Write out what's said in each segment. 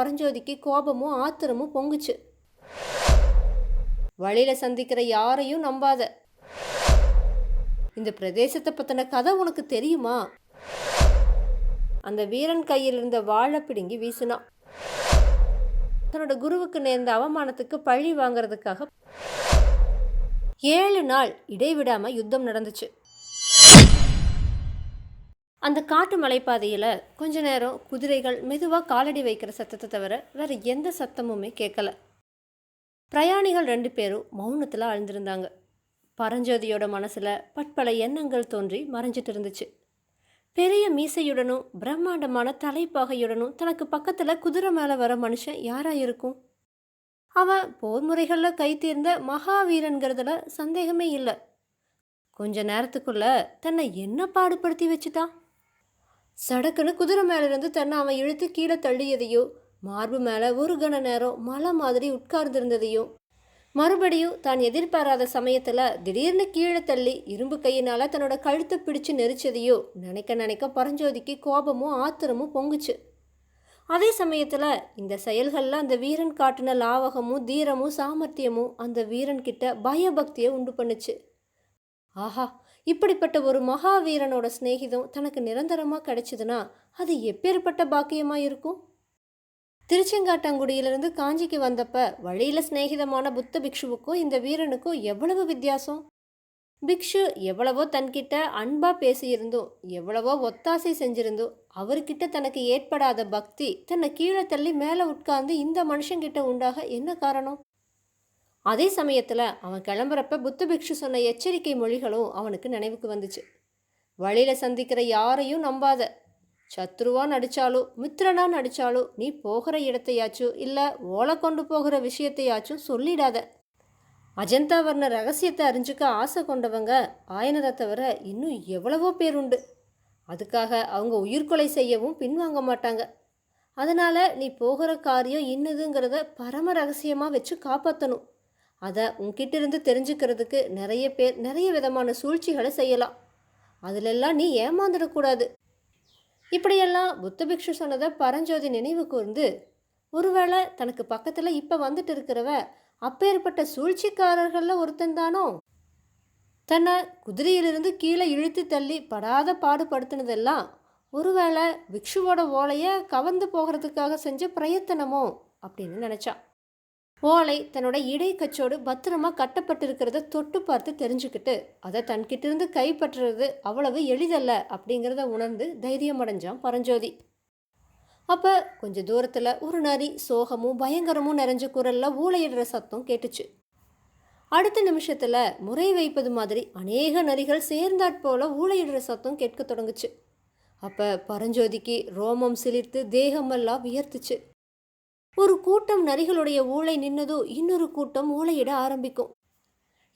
பரஞ்சோதிக்கு கோபமும் ஆத்திரமும் பொங்குச்சு. வழியில் சந்திக்கிற யாரையும் நம்பாத. இந்த பிரதேசத்தை பற்றின கதை உனக்கு தெரியுமா? அந்த வீரன் கையில் இருந்த வாழை பிடுங்கி வீசினான் தன்னோட குருவுக்கு நேர்ந்த அவமானத்துக்கு பழி வாங்குறதுக்காக ஏழு நாள் இடைவிடாமல் யுத்தம் நடந்துச்சு. அந்த காட்டு மலைப்பாதையில் கொஞ்ச நேரம் குதிரைகள் மெதுவாக காலடி வைக்கிற சத்தத்தை தவிர வேற எந்த சத்தமுமே கேட்கல. பிரயாணிகள் ரெண்டு பேரும் மௌனத்தில் அழுந்திருந்தாங்க. பரஞ்சோதியோட மனசில் பட்பல எண்ணங்கள் தோன்றி மறைஞ்சிட்டு இருந்துச்சு. பெரிய மீசையுடனும் பிரம்மாண்டமான தலைப்பாகையுடனும் தனக்கு பக்கத்தில் குதிரை மேலே வர மனுஷன் யாராக இருக்கும்? அவன் போர் முறைகளில் கை தேர்ந்த மகாவீரன்கிறதுல சந்தேகமே இல்லை. கொஞ்ச நேரத்துக்குள்ள தன்னை என்ன பாடுபடுத்தி வச்சுட்டான் சடக்குன்னு குதிரை மேலேருந்து தன்னை அவன் இழுத்து கீழே தள்ளியதையோ மார்பு மேலே ஒரு கண நேரம் மலை மாதிரி உட்கார்ந்திருந்ததையும் மறுபடியும் தான் எதிர்பாராத சமயத்தில் திடீர்னு கீழே தள்ளி இரும்பு கையினால் தன்னோட கழுத்தை பிடிச்சு நெரிச்சதையோ நினைக்க நினைக்க பரஞ்சோதிக்கு கோபமும் ஆத்திரமும் பொங்குச்சு. அதே சமயத்தில் இந்த செயல்களில் அந்த வீரன் காட்டின லாவகமும் தீரமும் சாமர்த்தியமும் அந்த வீரன்கிட்ட பயபக்தியை உண்டு பண்ணுச்சு. ஆஹா இப்படிப்பட்ட ஒரு மகாவீரனோட சிநேகிதம் தனக்கு நிரந்தரமாக கிடைச்சதுன்னா அது எப்பேற்பட்ட பாக்கியமாக இருக்கும் திருச்செங்காட்டங்குடியிலிருந்து காஞ்சிக்கு வந்தப்ப வழியில் சிநேகிதமான புத்த பிக்ஷுவுக்கும் இந்த வீரனுக்கும் எவ்வளவு வித்தியாசம்? பிக்ஷு எவ்வளவோ தன்கிட்ட அன்பாக பேசியிருந்தோம் எவ்வளவோ ஒத்தாசை செஞ்சிருந்தும் அவர்கிட்ட தனக்கு ஏற்படாத பக்தி தன்னை கீழே தள்ளி மேலே உட்கார்ந்து இந்த மனுஷங்கிட்ட உண்டாக என்ன காரணம்? அதே சமயத்தில் அவன் கிளம்புறப்ப புத்த பிக்ஷு சொன்ன எச்சரிக்கை மொழிகளும் அவனுக்கு நினைவுக்கு வந்துச்சு. வழியில் சந்திக்கிற யாரையும் நம்பாத. சத்ருவா நடிச்சாலும் மித்திரனா நடிச்சாலும் நீ போகிற இடத்தையாச்சும் இல்லை ஓலை கொண்டு போகிற விஷயத்தையாச்சும் சொல்லிடாத. அஜந்தா வர்ண ரகசியத்தை அறிஞ்சுக்க ஆசை கொண்டவங்க ஆயனரை தவிர இன்னும் எவ்வளவோ பேர் உண்டு. அதுக்காக அவங்க உயிர்கொலை செய்யவும் பின்வாங்க மாட்டாங்க. அதனால் நீ போகிற காரியம் இன்னதுங்கிறத பரம ரகசியமாக வச்சு காப்பாற்றணும் அதை உன்கிட்ட இருந்து தெரிஞ்சுக்கிறதுக்கு நிறைய பேர் நிறைய விதமான சூழ்ச்சிகளை செய்யலாம். அதிலெல்லாம் நீ ஏமாந்துடக்கூடாது. இப்படியெல்லாம் புத்த பிக்ஷு சொன்னதை பரஞ்சோதி நினைவு கூர்ந்து ஒருவேளை தனக்கு பக்கத்தில் இப்போ வந்துட்டு இருக்கிறவ அப்பேற்பட்ட சூழ்ச்சிக்காரர்களில் ஒருத்தன் தானோ? தன்னை குதிரையிலிருந்து கீழே இழுத்து தள்ளி படாத பாடுபடுத்தினதெல்லாம் ஒருவேளை பிக்ஷுவோட ஓலையை கவர்ந்து போகிறதுக்காக செஞ்ச பிரயத்தனமோ அப்படின்னு நினச்சான். ஓலை தன்னோட இடைக்கச்சோடு பத்திரமா கட்டப்பட்டிருக்கிறத தொட்டு பார்த்து தெரிஞ்சுக்கிட்டு அதை தன்கிட்டிருந்து கைப்பற்றுறது அவ்வளவு எளிதல்ல அப்படிங்கிறத உணர்ந்து தைரியம் அடைஞ்சான் பரஞ்சோதி. அப்போ கொஞ்ச தூரத்தில் ஒரு நரி சோகமும் பயங்கரமும் நிறைஞ்ச குரலில் ஊழையிடுற சத்தம் கேட்டுச்சு. அடுத்த நிமிஷத்தில் முறை வைப்பது மாதிரி அநேக நரிகள் சேர்ந்தாற்போல ஊழையிடுற சத்தம் கேட்க தொடங்குச்சு. அப்போ பரஞ்சோதிக்கு ரோமம் சிலிர்த்து தேகமெல்லாம் வியர்த்துச்சு. ஒரு கூட்டம் நரிகளுடைய ஊளை நின்னதோ இன்னொரு கூட்டம் ஊளையிட ஆரம்பிக்கும்.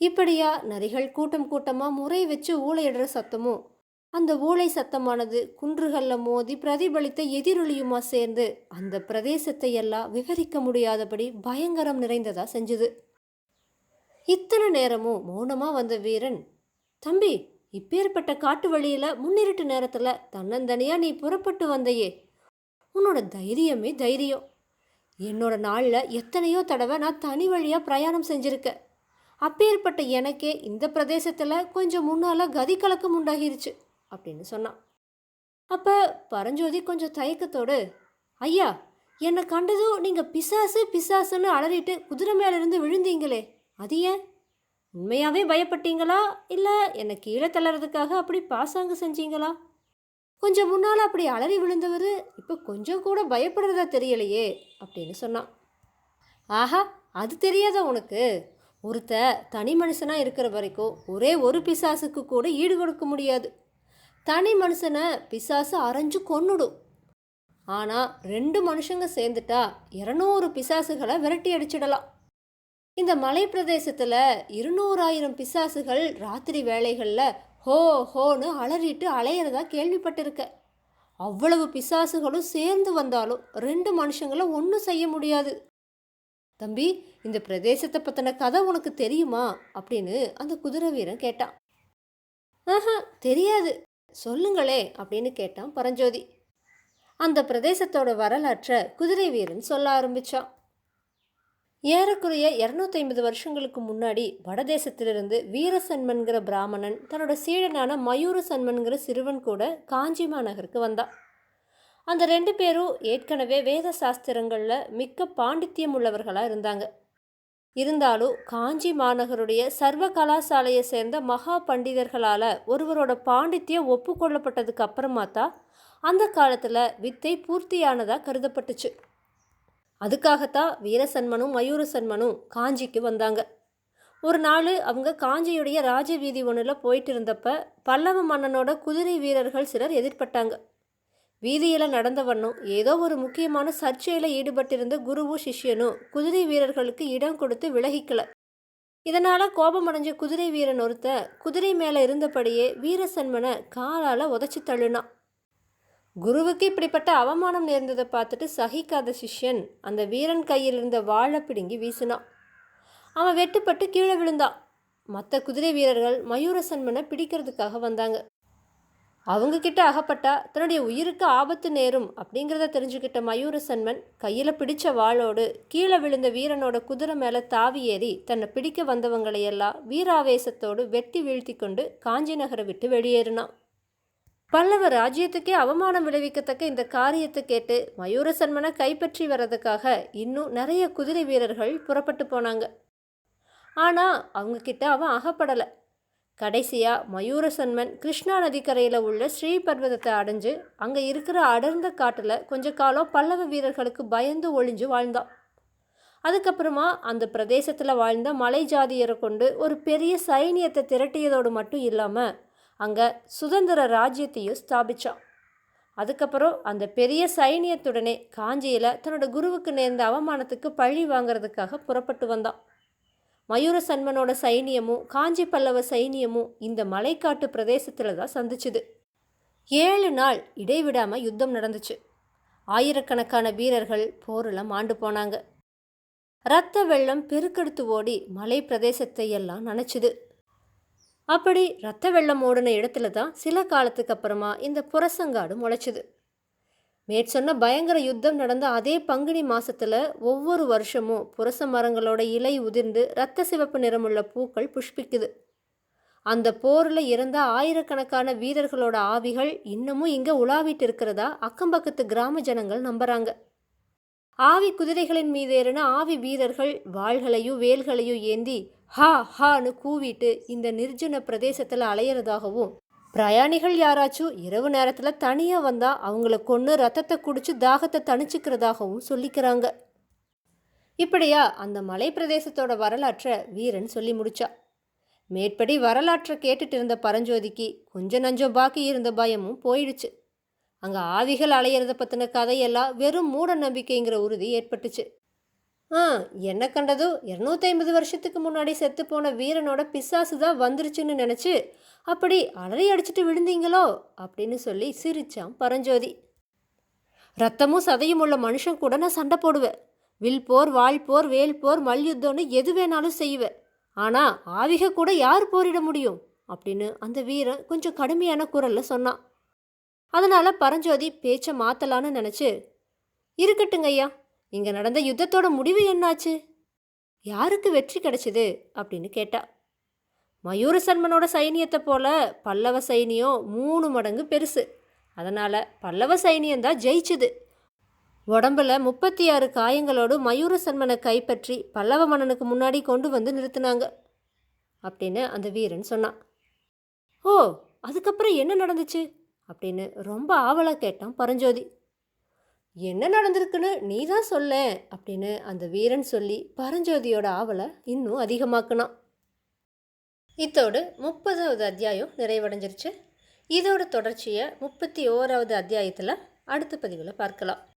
இப்படியா நரிகள் கூட்டம் கூட்டமாக முறை வச்சு ஊளையிடுற சத்தமும் அந்த ஊளை சத்தமானது குன்றுகளில் மோதி பிரதிபலித்த எதிரொலியுமா சேர்ந்து அந்த பிரதேசத்தை எல்லாம் விவரிக்க முடியாதபடி பயங்கரம் நிறைந்ததா செஞ்சுது. இத்தனை நேரமும் மௌனமாக வந்த வீரன் தம்பி இப்பேற்பட்ட காட்டு வழியில் முன்னிருட்டு நேரத்தில் தன்னந்தனியாக நீ புறப்பட்டு வந்தையே. உன்னோட தைரியமே தைரியம். என்னோட நாளில் எத்தனையோ தடவை நான் தனி வழியாக பிரயாணம் செஞ்சுருக்கேன் அப்பேற்பட்ட எனக்கே இந்த பிரதேசத்தில் கொஞ்சம் முன்னால் கதி கலக்கம் உண்டாகிருச்சு அப்படின்னு சொன்னான். அப்போ பரஞ்சோதி கொஞ்சம் தயக்கத்தோடு ஐயா என்னை கண்டதும் நீங்கள் பிசாசு பிசாசுன்னு அலறிட்டு குதிரை மேலேருந்து விழுந்தீங்களே அது ஏன்? உண்மையாகவே பயப்பட்டீங்களா? இல்லை என்னை கீழே தள்ளறதுக்காக அப்படி பாசாங்கு செஞ்சீங்களா? கொஞ்சம் முன்னால் அப்படி அலறி விழுந்தவர் இப்போ கொஞ்சம் கூட பயப்படுறதா தெரியலையே அப்படின்னு சொன்னான். ஆஹா அது தெரியாத உனக்கு? ஒருத்த தனி மனுஷனாக இருக்கிற வரைக்கும் ஒரே ஒரு பிசாசுக்கு கூட ஈடு கொடுக்க முடியாது. தனி மனுஷனை பிசாசு அரைஞ்சு கொன்னுடும். ஆனால் ரெண்டு மனுஷங்க சேர்ந்துட்டா இரநூறு பிசாசுகளை விரட்டி அடிச்சிடலாம். இந்த மலை பிரதேசத்தில் இருநூறாயிரம் பிசாசுகள் ராத்திரி வேளைகளில் ஹோ ஹோன்னு அலறிட்டு அலையிறதா கேள்விப்பட்டிருக்க. அவ்வளவு பிசாசுகளும் சேர்ந்து வந்தாலும் ரெண்டு மனுஷங்களை ஒன்றும் செய்ய முடியாது. தம்பி இந்த பிரதேசத்தை பற்றின கதை உனக்கு தெரியுமா? அப்படின்னு அந்த குதிரை வீரன் கேட்டான். ஆஹா தெரியாது. சொல்லுங்களே அப்படின்னு கேட்டான் பரஞ்சோதி. அந்த பிரதேசத்தோட வரலாற்றை குதிரை வீரன் சொல்ல ஆரம்பிச்சான். ஏறக்குறைய இரநூத்தி ஐம்பது வருஷங்களுக்கு முன்னாடி வடதேசத்திலிருந்து வீரசன்மன்கிற பிராமணன் தன்னோட சீடனான மயூர சன்மன்கிற சிறுவன் கூட காஞ்சி மாநகருக்கு வந்தான். அந்த ரெண்டு பேரும் ஏற்கனவே வேத சாஸ்திரங்களில் மிக்க பாண்டித்யம் உள்ளவர்களாக இருந்தாங்க. இருந்தாலும் காஞ்சி மாநகருடைய சர்வ கலாசாலையை சேர்ந்த மகா பண்டிதர்களால் ஒருவரோட பாண்டித்யம் ஒப்புக்கொள்ளப்பட்டதுக்கு அப்புறமா தான் அந்த காலத்தில் வித்தை பூர்த்தியானதாக கருதப்பட்டுச்சு. அதுக்காகத்தான் வீரசன்மனும் மயூரசன்மனும் காஞ்சிக்கு வந்தாங்க. ஒரு நாள் அவங்க காஞ்சியுடைய ராஜ வீதி ஒன்றில் போயிட்டு இருந்தப்ப பல்லவ மன்னனோட குதிரை வீரர்கள் சிலர் எதிர்பட்டாங்க. வீதியில் நடந்த வண்ணம் ஏதோ ஒரு முக்கியமான சர்ச்சையில் ஈடுபட்டிருந்த குருவும் சிஷ்யனும் குதிரை வீரர்களுக்கு இடம் கொடுத்து விலகிக்கல. இதனால் கோபமடைஞ்ச குதிரை வீரன் ஒருத்த குதிரை மேலே இருந்தபடியே வீரசன்மனை காலால் உதச்சி தள்ளுனான். குருவுக்கு இப்படிப்பட்ட அவமானம் நேர்ந்ததை பார்த்துட்டு சகிக்காத சிஷ்யன் அந்த வீரன் கையில் இருந்த வாழை பிடுங்கி வீசினான். அவன் வெட்டுப்பட்டு கீழே விழுந்தான். மற்ற குதிரை வீரர்கள் மயூரசன்மனை பிடிக்கிறதுக்காக வந்தாங்க. அவங்க கிட்ட அகப்பட்டா தன்னுடைய உயிருக்கு ஆபத்து நேரும் அப்படிங்கிறத தெரிஞ்சுக்கிட்ட மயூரசன்மன் கையில் பிடிச்ச வாளோடு கீழே விழுந்த வீரனோட குதிரை மேலே தாவி ஏறி தன்னை பிடிக்க வந்தவங்களையெல்லாம் வீராவேசத்தோடு வெட்டி வீழ்த்தி கொண்டு காஞ்சி நகரை விட்டு வெளியேறினான். பல்லவ ராஜ்யத்துக்கே அவமானம் விளைவிக்கத்தக்க இந்த காரியத்தை கேட்டு மயூரசன்மனை கைப்பற்றி வர்றதுக்காக இன்னும் நிறைய குதிரை வீரர்கள் புறப்பட்டு போனாங்க. ஆனால் அவங்க கிட்ட அவன் அகப்படலை. கடைசியாக மயூரசன்மன் கிருஷ்ணா நதிக்கரையில் உள்ள ஸ்ரீபர்வதத்தை அடைஞ்சு அங்கே இருக்கிற அடர்ந்த காட்டில் கொஞ்ச காலம் பல்லவ வீரர்களுக்கு பயந்து ஒளிஞ்சு வாழ்ந்தான். அதுக்கப்புறமா அந்த பிரதேசத்தில் வாழ்ந்த மலை ஜாதியரை கொண்டு ஒரு பெரிய சைனியத்தை திரட்டியதோடு மட்டும் இல்லாமல் அங்கே சுதந்திர ராஜ்யத்தையும் ஸ்தாபிச்சான். அதுக்கப்புறம் அந்த பெரிய சைனியத்துடனே காஞ்சியில் தன்னோட குருவுக்கு நேர்ந்த அவமானத்துக்கு பழி வாங்கிறதுக்காக புறப்பட்டு வந்தான். மயூர சன்மனோட சைனியமும் காஞ்சி பல்லவ சைனியமும் இந்த மலைக்காட்டு பிரதேசத்தில் தான் சந்திச்சுது. ஏழு நாள் இடைவிடாமல் யுத்தம் நடந்துச்சு. ஆயிரக்கணக்கான வீரர்கள் போரில் மாண்டு போனாங்க. இரத்த வெள்ளம் பெருக்கெடுத்து ஓடி மலை பிரதேசத்தை எல்லாம் நினச்சிது. அப்படி ரத்த வெள்ளம் ஓடின இடத்துல தான் சில காலத்துக்கு அப்புறமா இந்த புரசங்காடு முளைச்சிது. மேற்சொன்ன பயங்கர யுத்தம் நடந்த அதே பங்குனி மாசத்துல ஒவ்வொரு வருஷமும் புரச மரங்களோட இலை உதிர்ந்து இரத்த சிவப்பு நிறமுள்ள பூக்கள் புஷ்பிக்குது. அந்த போரில் இறந்த ஆயிரக்கணக்கான வீரர்களோட ஆவிகள் இன்னமும் இங்கே உலாவிட்டு இருக்கிறதா அக்கம்பக்கத்து கிராம ஜனங்கள் நம்புறாங்க. ஆவி குதிரைகளின் மீது ஏறின ஆவி வீரர்கள் வாள்களையும் வேல்களையும் ஏந்தி ஹா ஹான்னு கூவிட்டு இந்த நிர்ஜன பிரதேசத்தில் அலையிறதாகவும் பிரயாணிகள் யாராச்சும் இரவு நேரத்தில் தனியாக வந்தால் அவங்கள கொன்று ரத்தத்தை குடிச்சு தாகத்தை தணிச்சுக்கிறதாகவும் சொல்லிக்கிறாங்க. இப்படியா அந்த மலை பிரதேசத்தோட வரலாற்றை வீரன் சொல்லி முடிச்சா. மேற்படி வரலாற்றை கேட்டுட்டு இருந்த பரஞ்சோதிக்கு கொஞ்சம் நஞ்சம் பாக்கி இருந்த பயமும் போயிடுச்சு. அங்கே ஆவிகள் அலையிறத பற்றின கதையெல்லாம் வெறும் மூட நம்பிக்கைங்கிற உறுதி ஏற்பட்டுச்சு. ஆ என்ன கண்டதோ இரநூத்தி ஐம்பது வருஷத்துக்கு முன்னாடி செத்து போன வீரனோட பிசாசு தான் வந்துருச்சுன்னு நினச்சி அப்படி அலறி அடிச்சிட்டு விழுந்தீங்களோ? அப்படின்னு சொல்லி சிரிச்சான் பரஞ்சோதி. ரத்தமும் சதையும் உள்ள மனுஷன் கூட நான் சண்டை போடுவேன். வில் போர் வாழ் போர் வேல் போர் மல்யுத்தம்னு எது வேணாலும் செய்வேன். ஆனால் ஆவிக கூட யார் போரிட முடியும்? அப்படின்னு அந்த வீரன் கொஞ்சம் கடுமையான குரலில் சொன்னான். அதனால் பரஞ்சோதி பேச்சை மாற்றலான்னு நினச்சி இருக்கட்டுங்க ஐயா இங்கே நடந்த யுத்தத்தோட முடிவு என்னாச்சு? யாருக்கு வெற்றி கிடைச்சிது? அப்படின்னு கேட்டா. மயூர சன்மனோட சைனியத்தை போல பல்லவ சைனியம் மூணு மடங்கு பெருசு. அதனால் பல்லவ சைனியந்தான் ஜெயிச்சுது. உடம்புல முப்பத்தி ஆறு காயங்களோடு மயூர சன்மனை கைப்பற்றி பல்லவ மன்னனுக்கு முன்னாடி கொண்டு வந்து நிறுத்தினாங்க அப்படின்னு அந்த வீரன் சொன்னான். ஓ அதுக்கப்புறம் என்ன நடந்துச்சு? அப்படின்னு ரொம்ப ஆவலாக கேட்டான் பரஞ்சோதி. என்ன நடந்திருக்குன்னு நீ தான் சொல்ல அப்படின்னு அந்த வீரன் சொல்லி பரஞ்சோதியோட ஆவலை இன்னும் அதிகமாக்குனான். இத்தோடு முப்பதாவது அத்தியாயம் நிறைவடைஞ்சிருச்சு. இதோட தொடர்ச்சியை முப்பத்தி ஓராவது அத்தியாயத்தில் அடுத்த பதிவில் பார்க்கலாம்.